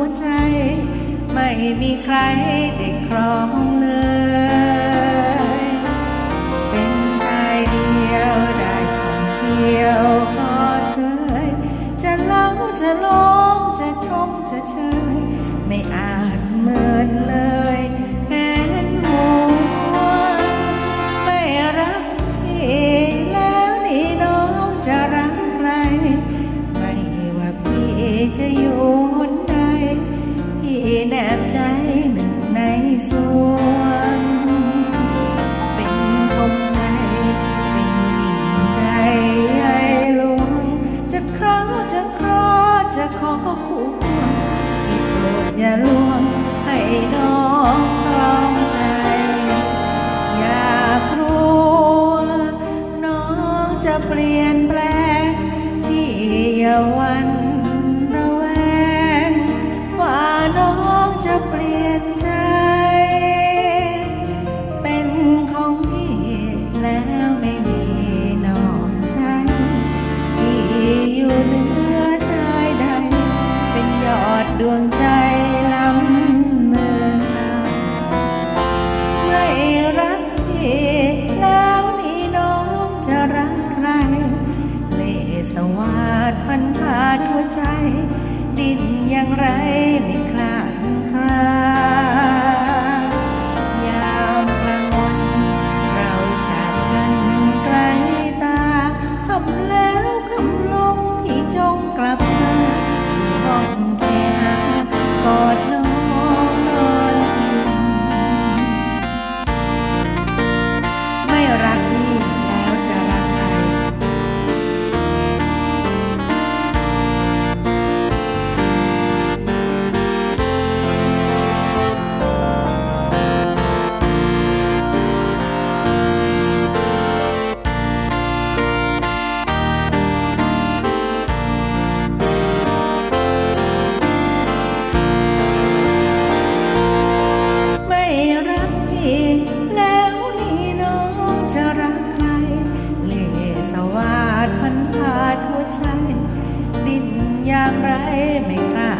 วใจ ไม่มีใครได้ครองเลย เป็นชายเดียวได้ท่องเที่ยวกอดเคย จะเล่าจะลงจะชมจะเชย ไม่อาจเหมือนเลยแห็นหัวไม่รักพี่แล้วนี่น้องจะรักใคร ไม่ว่าพี่จะอยู่ แนบใจหนึ่งในสวง เป็นธงชัยเป็นดิ่งใจใหญ่หลวง จะคราวจะครอจะขอคู่ควงพี่โปรดอย่าลวงให้น้องตรอมใจ อยากรู้น้องจะเปลี่ยน ดวงใจล้ำเนินทางไม่รักพี่แล้วนี่น้องจะรักใคร เลสวาดพันผ่าดหัวใจ ดิ้นอย่างไร ใจ ดินอย่างไรไม่กล้า